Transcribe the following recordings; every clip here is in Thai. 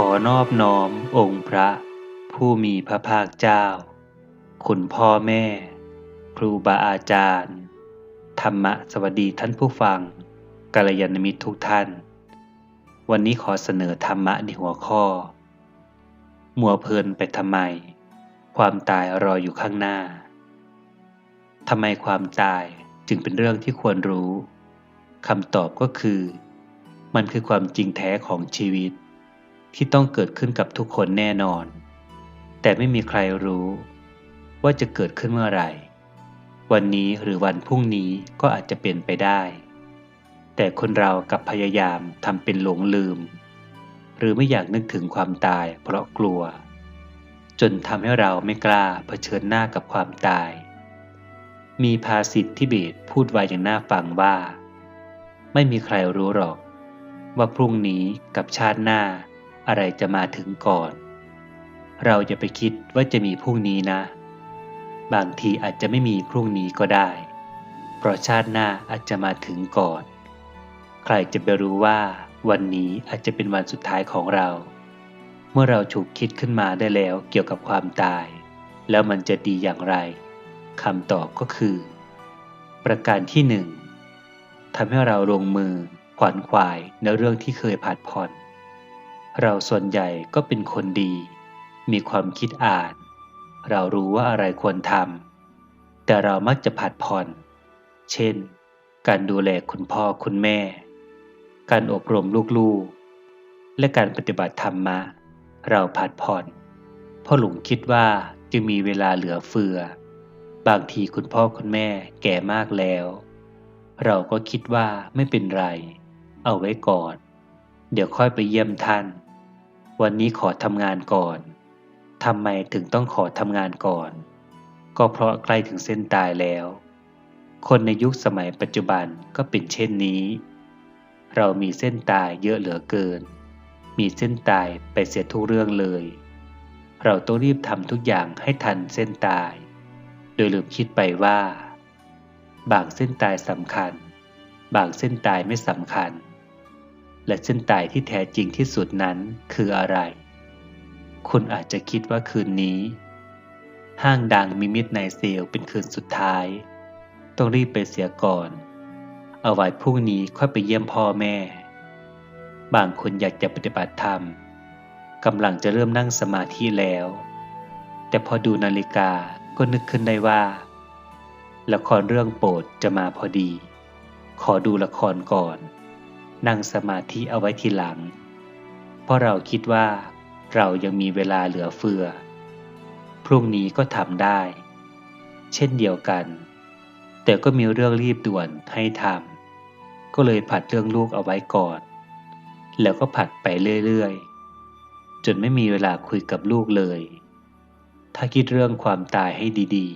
ขอนอบน้อมองค์พระ ผู้มีพระภาคเจ้า คุณพ่อแม่ ครูบาอาจารย์ ธรรมะสวัสดีท่านผู้ฟังกัลยาณมิตรทุกท่าน วันนี้ขอเสนอธรรมะในหัวข้อ มัวเพลินไปทำไม ความตายรออยู่ข้างหน้าทำไมความตายจึงเป็นเรื่องที่ควรรู้คำตอบก็คือ มันคือความจริงแท้ของชีวิต ที่ต้องเกิดขึ้นกับทุกคนแน่นอน แต่ไม่มีใครรู้ ว่าจะเกิดขึ้นเมื่อไหร่ วันนี้หรือวันพรุ่งนี้ก็อาจจะเป็นไปได้ แต่คนเรากับพยายามทำเป็นหลงลืม หรือไม่อยากนึกถึงความตายเพราะกลัว จนทำให้เราไม่กล้าเผชิญหน้ากับความตาย มีภาษิตทิเบตพูดไว้อย่างน่าฟังว่า ไม่มีใครรู้หรอก ว่าพรุ่งนี้กับชาติหน้า อะไรจะมาถึงก่อน เราอย่าไปคิดว่าจะมีพรุ่งนี้นะ บางทีอาจจะไม่มีพรุ่งนี้ก็ได้ เพราะชาติหน้าอาจจะมาถึงก่อน ใครจะไปรู้ว่า วันนี้อาจจะเป็นวันสุดท้ายของเรา เมื่อเราฉุกคิดขึ้นมาได้แล้วเกี่ยวกับความตาย แล้วมันจะดีอย่างไรคำตอบก็คือ ประการที่หนึ่งทำให้เราลงมือขวัญขวายในเรื่องที่เคยผ่านผ่อน เราส่วนใหญ่ก็เป็นคนดี มีความคิดอ่าน เรารู้ว่าอะไรควรทำ แต่เรามักจะผัดผ่อน เช่น การดูแลคุณพ่อคุณแม่ การอบรมลูกๆ และการปฏิบัติธรรมะ เราผัดผ่อนเพราะหลวงคิดว่าจะมีเวลาเหลือเฟือ บางทีคุณพ่อคุณแม่แก่มากแล้ว เราก็คิดว่าไม่เป็นไร เอาไว้ก่อน เดี๋ยวค่อยไปเยี่ยมท่าน วันนี้ขอทำงานก่อนทำไมถึงต้องขอทำงานก่อน ก็เพราะใกล้ถึงเส้นตายแล้ว คนในยุคสมัยปัจจุบันก็เป็นเช่นนี้ เรามีเส้นตายเยอะเหลือเกิน มีเส้นตายไปเสียทุกเรื่องเลย เราต้องรีบทำทุกอย่างให้ทันเส้นตาย โดยลืมคิดไปว่า บางเส้นตายสำคัญ บางเส้นตายไม่สำคัญ และเส้นตายที่แท้จริงที่สุดนั้นคืออะไร คุณอาจจะคิดว่าคืนนี้ ห้างดังมีมิดไนเซลเป็นคืนสุดท้าย ต้องรีบไปเสียก่อน เอาไว้พรุ่งนี้ค่อยไปเยี่ยมพ่อแม่ บางคนอยากจะปฏิบัติธรรมกำลังจะเริ่มนั่งสมาธิแล้ว แต่พอดูนาฬิกาก็นึกขึ้นได้ว่า ละครเรื่องโปรดจะมาพอดี ขอดูละครก่อน นั่งสมาธิเอาไว้ทีหลัง เพราะเราคิดว่าเรายังมีเวลาเหลือเฟือ พรุ่งนี้ก็ทำได้ เช่นเดียวกัน แต่ก็มีเรื่องรีบด่วนให้ทำก็เลยผัดเรื่องลูกเอาไว้ก่อน แล้วก็ผัดไปเรื่อยๆ จนไม่มีเวลาคุยกับลูกเลย ถ้าคิดเรื่องความตายให้ดี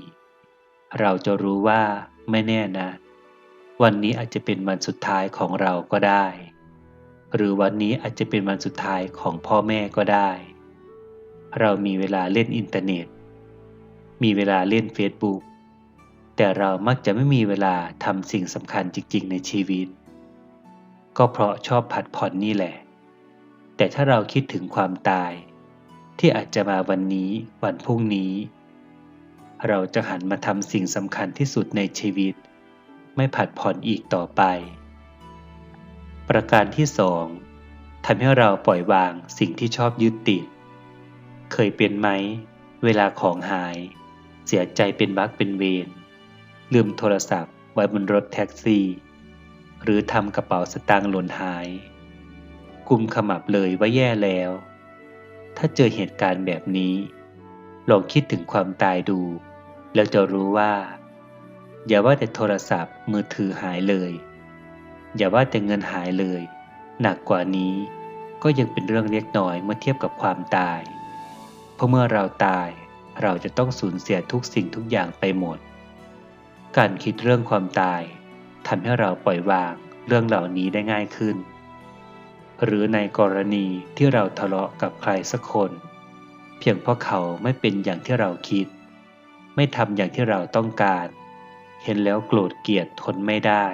ๆ เราจะรู้ว่าไม่แน่นะ วันนี้อาจจะเป็นวันสุดท้ายของเราก็ได้ หรือวันนี้อาจจะเป็นวันสุดท้ายของพ่อแม่ก็ได้ เรามีเวลาเล่นอินเทอร์เน็ต มีเวลาเล่นเฟซบุ๊กแต่เรามักจะไม่มีเวลาทำสิ่งสำคัญจริง ๆ ในชีวิต ก็เพราะชอบผัดผ่อนนี่แหละ แต่ถ้าเราคิดถึงความตาย ที่อาจจะมาวันนี้วันพรุ่งนี้ เราจะหันมาทำสิ่งสำคัญที่สุดในชีวิต ไม่ผัดผ่อนอีกต่อไป ประการที่สองทำให้เราปล่อยวางสิ่งที่ชอบยึดติด เคยเป็นไหม เวลาของหาย เสียใจเป็นบักเป็นเวรลืมโทรศัพท์ไว้บนรถแท็กซี่ หรือทำกระเป๋าสตางค์หล่นหาย กุมขมับเลยว่าแย่แล้ว ถ้าเจอเหตุการณ์แบบนี้ ลองคิดถึงความตายดู แล้วจะรู้ว่า อย่าว่าแต่โทรศัพท์มือถือหายเลย อย่าว่าแต่เงินหายเลย หนักกว่านี้ก็ยังเป็นเรื่องเล็กน้อยเมื่อเทียบกับความตาย เพราะเมื่อเราตายเราจะต้องสูญเสียทุกสิ่งทุกอย่างไปหมด การคิดเรื่องความตายทำให้เราปล่อยวางเรื่องเหล่านี้ได้ง่ายขึ้น หรือในกรณีที่เราทะเลาะกับใครสักคน เพียงเพราะเขาไม่เป็นอย่างที่เราคิด ไม่ทำอย่างที่เราต้องการ เห็นแล้วโกรธเกลียดทนไม่ได้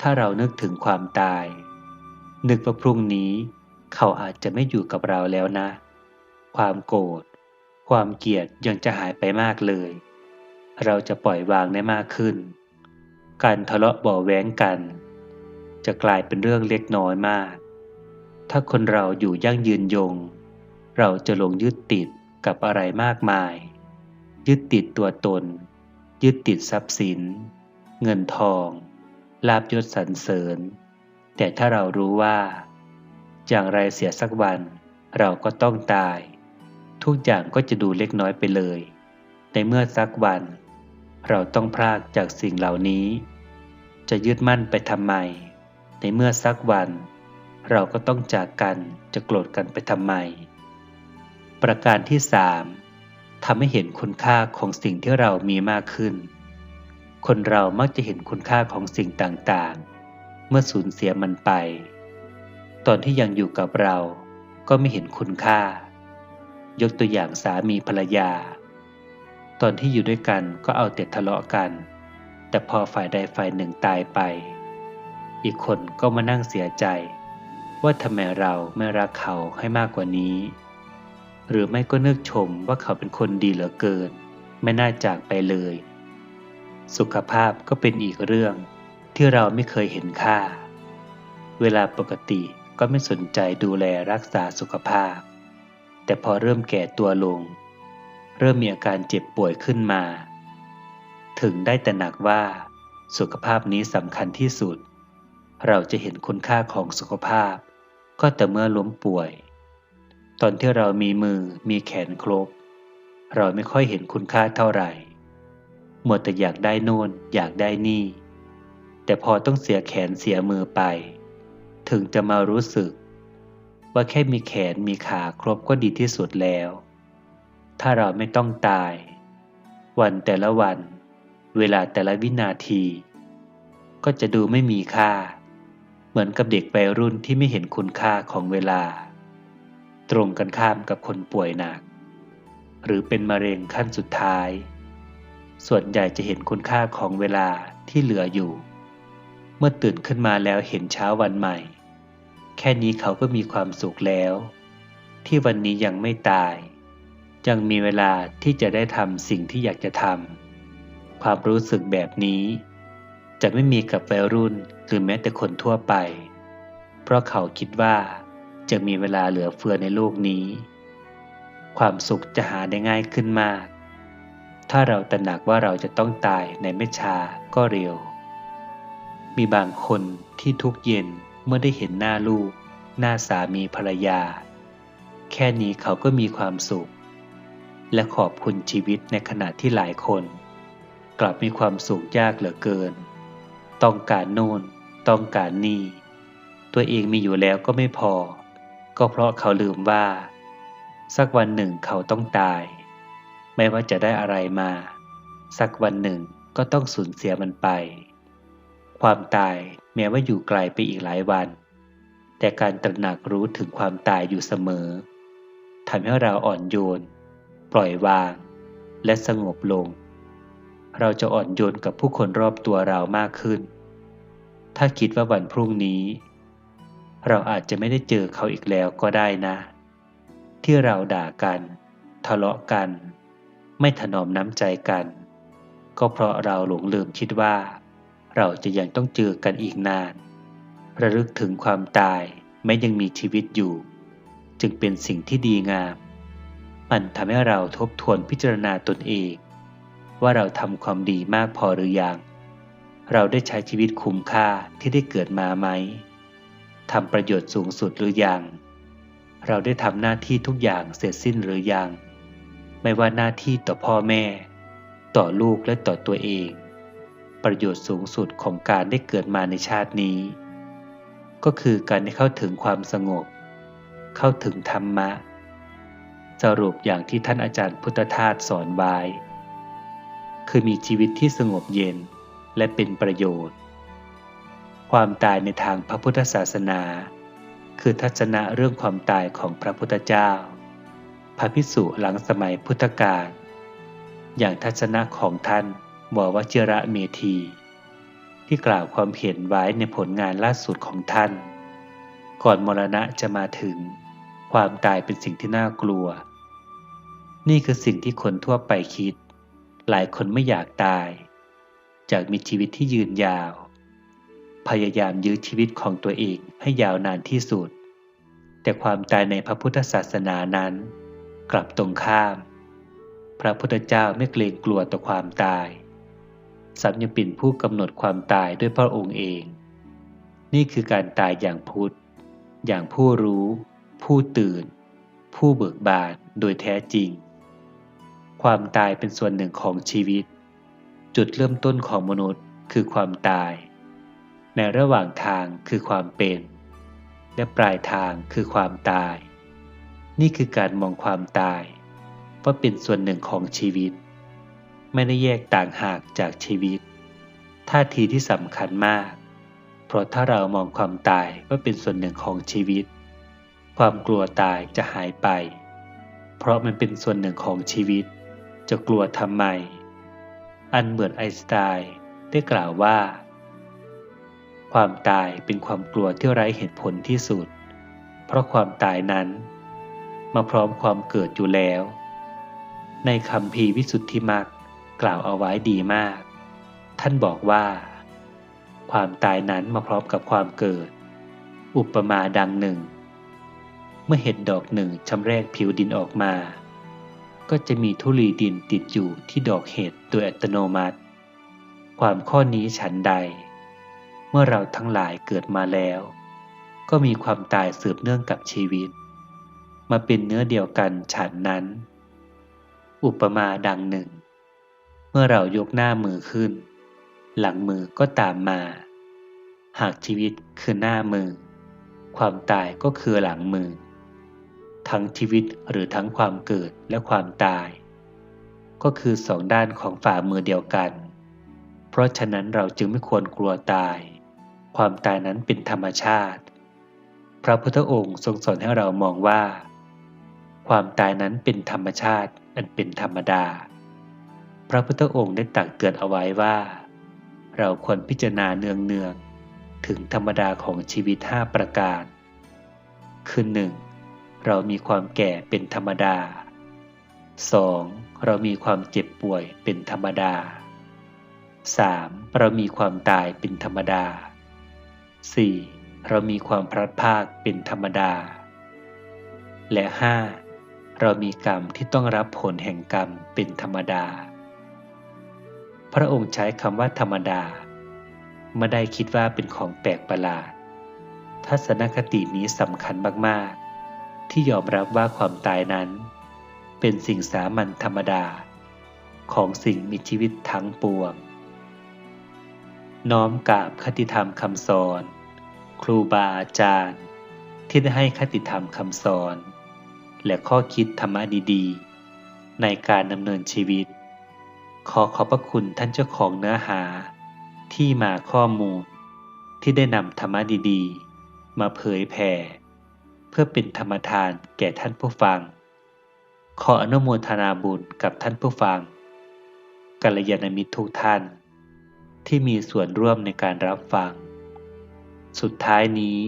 ถ้าเรานึกถึงความตาย นึกว่าพรุ่งนี้เขาอาจจะไม่อยู่กับเราแล้วนะ ความโกรธ ความเกลียดยังจะหายไปมากเลย เราจะปล่อยวางได้มากขึ้น การทะเลาะเบาแว้งกัน จะกลายเป็นเรื่องเล็กน้อยมาก ถ้าคนเราอยู่ยั่งยืนยง เราจะลงยึดติดกับอะไรมากมาย ยึดติดตัวตน ยึดติดทรัพย์สิน เงินทอง ลาบยศสรรเสริญ แต่ถ้าเรารู้ว่า อย่างไรเสียสักวันเราก็ต้องตาย ทุกอย่างก็จะดูเล็กน้อยไปเลย ในเมื่อสักวัน เราต้องพรากจากสิ่งเหล่านี้ จะยึดมั่นไปทำไม ในเมื่อสักวัน เราก็ต้องจากกันจะโกรธกันไปทำไม ประการที่สาม ทำให้เห็นคุณค่าของสิ่งที่เรามีมากขึ้น คนเรามักจะเห็นคุณค่าของสิ่งต่างๆ เมื่อสูญเสียมันไป ตอนที่ยังอยู่กับเราก็ไม่เห็นคุณค่า ยกตัวอย่างสามีภรรยา ตอนที่อยู่ด้วยกันก็เอาแต่ทะเลาะกัน แต่พอฝ่ายใดฝ่ายหนึ่งตายไป อีกคนก็มานั่งเสียใจ ว่าทำไมเราไม่รักเขาให้มากกว่านี้ หรือไม่ก็นึกชมว่าเขาเป็นคนดีเหลือเกิน ไม่น่าจากไปเลย สุขภาพก็เป็นอีกเรื่องที่เราไม่เคยเห็นค่า เวลาปกติก็ไม่สนใจดูแลรักษาสุขภาพ แต่พอเริ่มแก่ตัวลง เริ่มมีอาการเจ็บป่วยขึ้นมา ถึงได้แต่หนักว่า สุขภาพนี้สำคัญที่สุด เราจะเห็นคุณค่าของสุขภาพ ก็แต่เมื่อล้มป่วย ตอนที่เรามีมือมีแขนครบ เราไม่ค่อยเห็นคุณค่าเท่าไหร่หมดแต่อยากได้โน่นอยากได้นี่ แต่พอต้องเสียแขนเสียมือไป ถึงจะมารู้สึก ว่าแค่มีแขนมีขาครบก็ดีที่สุดแล้ว ถ้าเราไม่ต้องตาย วันแต่ละวัน เวลาแต่ละวินาที ก็จะดูไม่มีค่า เหมือนกับเด็กวัยรุ่นที่ไม่เห็นคุณค่าของเวลา ตรงกันข้ามกับคนป่วยหนัก หรือเป็นมะเร็งขั้นสุดท้าย ส่วนใหญ่จะเห็นคุณค่าของเวลาที่เหลืออยู่ เมื่อตื่นขึ้นมาแล้วเห็นเช้าวันใหม่ แค่นี้เขาก็มีความสุขแล้ว ที่วันนี้ยังไม่ตาย ยังมีเวลาที่จะได้ทำสิ่งที่อยากจะทำความรู้สึกแบบนี้ จะไม่มีกับวัยรุ่นหรือแม้แต่คนทั่วไป เพราะเขาคิดว่า จะมีเวลาเหลือเฟือในโลกนี้ ความสุขจะหาได้ง่ายขึ้นมาก ถ้าเราตระหนักว่าเราจะต้องตายในไม่ช้าก็เร็ว มีบางคนที่ทุกเย็นเมื่อได้เห็นหน้าลูก หน้าสามีภรรยา แค่นี้เขาก็มีความสุข และขอบคุณชีวิตในขณะที่หลายคน กลับมีความสุขยากเหลือเกิน ต้องการโน่น ต้องการนี่ ตัวเองมีอยู่แล้วก็ไม่พอ ก็เพราะเขาลืมว่า สักวันหนึ่งเขาต้องตาย ไม่ว่าจะได้อะไรมา สักวันหนึ่งก็ต้องสูญเสียมันไป ความตายแม้ว่าอยู่ไกลไปอีกหลายวัน แต่การตระหนักรู้ถึงความตายอยู่เสมอทำให้เราอ่อนโยน ปล่อยวาง และสงบลง เราจะอ่อนโยนกับผู้คนรอบตัวเรามากขึ้น ถ้าคิดว่าวันพรุ่งนี้ เราอาจจะไม่ได้เจอเขาอีกแล้วก็ได้นะ ที่เราด่ากัน ทะเลาะกัน ไม่ถนอมน้ำใจกัน ก็เพราะเราหลงลืมคิดว่า เราจะยังต้องเจอกันอีกนาน ระลึกถึงความตายแม้ยังมีชีวิตอยู่ จึงเป็นสิ่งที่ดีงาม มันทำให้เราทบทวนพิจารณาตนเอง ว่าเราทำความดีมากพอหรือยังเราได้ใช้ชีวิตคุ้มค่าที่ได้เกิดมาไหม ทำประโยชน์สูงสุดหรือยัง เราได้ทำหน้าที่ทุกอย่างเสร็จสิ้นหรือยัง ไม่ว่าหน้าที่ต่อพ่อแม่ ต่อลูกและต่อตัวเอง ประโยชน์สูงสุดของการได้เกิดมาในชาตินี้ ก็คือการได้เข้าถึงความสงบ เข้าถึงธรรมะ สรุปอย่างที่ท่านอาจารย์พุทธทาสสอนไว้ คือมีชีวิตที่สงบเย็นและเป็นประโยชน์ ความตายในทางพระพุทธศาสนา คือทัศนะเรื่องความตายของพระพุทธเจ้า พระพิสุหลังสมัยพุทธกาลอย่างทัศนะของท่านววชิระเมธี ที่กล่าวความเห็นไว้ในผลงานล่าสุดของท่าน ก่อนมรณะจะมาถึง ความตายเป็นสิ่งที่น่ากลัว นี่คือสิ่งที่คนทั่วไปคิด หลายคนไม่อยากตาย จากมีชีวิตที่ยืนยาว พยายามยื้อชีวิตของตัวเองให้ยาวนานที่สุด แต่ความตายในพระพุทธศาสนานั้น กลับตรงข้าม พระพุทธเจ้าไม่เกรงกลัวต่อความตายสัมยังเป็นผู้กำหนดความตายด้วยพระองค์เอง นี่คือการตายอย่างพุทธ อย่างผู้รู้ ผู้ตื่น ผู้เบิกบานโดยแท้จริง ความตายเป็นส่วนหนึ่งของชีวิต จุดเริ่มต้นของมนุษย์คือความตาย ในระหว่างทางคือความเป็น และปลายทางคือความตาย นี่คือการมองความตาย ว่าเป็นส่วนหนึ่งของชีวิต ไม่ได้แยกต่างหากจากชีวิต ท่าทีที่สำคัญมาก เพราะถ้าเรามองความตายว่าเป็นส่วนหนึ่งของชีวิต ความกลัวตายจะหายไป เพราะมันเป็นส่วนหนึ่งของชีวิต จะกลัวทำไม อันเบิร์ตไอน์สไตน์ได้กล่าวว่า ความตายเป็นความกลัวที่ไร้เหตุผลที่สุด เพราะความตายนั้น มาพร้อมความเกิดอยู่แล้ว ในคำพีวิสุทธิมักกล่าวเอาไว้ดีมาก ท่านบอกว่า ความตายนั้นมาพร้อมกับความเกิด อุปมาดังหนึ่ง เมื่อเห็ดดอกหนึ่งชำแรกผิวดินออกมา ก็จะมีทุลีดินติดอยู่ที่ดอกเห็ดโดยอัตโนมัติ ความข้อนี้ฉันใด เมื่อเราทั้งหลายเกิดมาแล้ว ก็มีความตายสืบเนื่องกับชีวิต มาเป็นเนื้อเดียวกันฉันนั้น อุปมาดังหนึ่ง เมื่อเรายกหน้ามือขึ้น หลังมือก็ตามมา หากชีวิตคือหน้ามือ ความตายก็คือหลังมือ ทั้งชีวิตหรือทั้งความเกิดและความตาย ก็คือสองด้านของฝ่ามือเดียวกัน เพราะฉะนั้นเราจึงไม่ควรกลัวตาย ความตายนั้นเป็นธรรมชาติ พระพุทธองค์ทรงสอนให้เรามองว่า ความตายนั้นเป็นธรรมชาติอันเป็นธรรมดา พระพุทธองค์ได้ตักเตือนเอาไว้ว่า เราควรพิจารณาเนืองเนืองถึงธรรมดาของชีวิตห้าประการ คือหนึ่งเรามีความแก่เป็นธรรมดา 2. เรามีความเจ็บป่วยเป็นธรรมดา 3. เรามีความตายเป็นธรรมดา 4. เรามีความพลัดพรากเป็นธรรมดา และ 5. เรามีกรรมที่ต้องรับผลแห่งกรรมเป็นธรรมดา พระองค์ใช้คำว่าธรรมดา ไม่ได้คิดว่าเป็นของแปลกประหลาด ทัศนคตินี้สำคัญมากๆ ที่ยอมรับว่าความตายนั้น เป็นสิ่งสามัญธรรมดา ของสิ่งมีชีวิตทั้งปวง น้อมกราบคติธรรมคำสอน ครูบาอาจารย์ ที่ได้ให้คติธรรมคำสอน และข้อคิดธรรมะดีๆ ในการดำเนินชีวิต ขอขอบพระคุณท่านเจ้าของเนื้อหา ที่มาข้อมูล ที่ได้นำธรรมะดีๆ มาเผยแผ่ เพื่อเป็นธรรมทานแก่ท่านผู้ฟัง ขออนุโมทนาบุญกับท่านผู้ฟังกัลยาณมิตรทุกท่าน ที่มีส่วนร่วมในการรับฟัง สุดท้ายนี้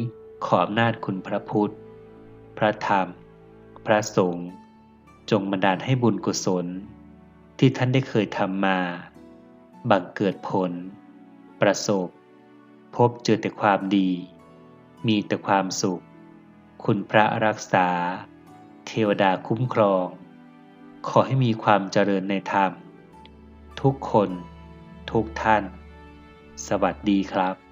ขออำนาจคุณพระพุทธ พระธรรม พระสงฆ์จงบันดาลให้บุญกุศล ที่ท่านได้เคยทำมา บังเกิดผล ประสบ พบเจอแต่ความดี มีแต่ความสุข คุณพระรักษา เทวดาคุ้มครอง ขอให้มีความเจริญในธรรม ทุกคน ทุกท่าน สวัสดีครับ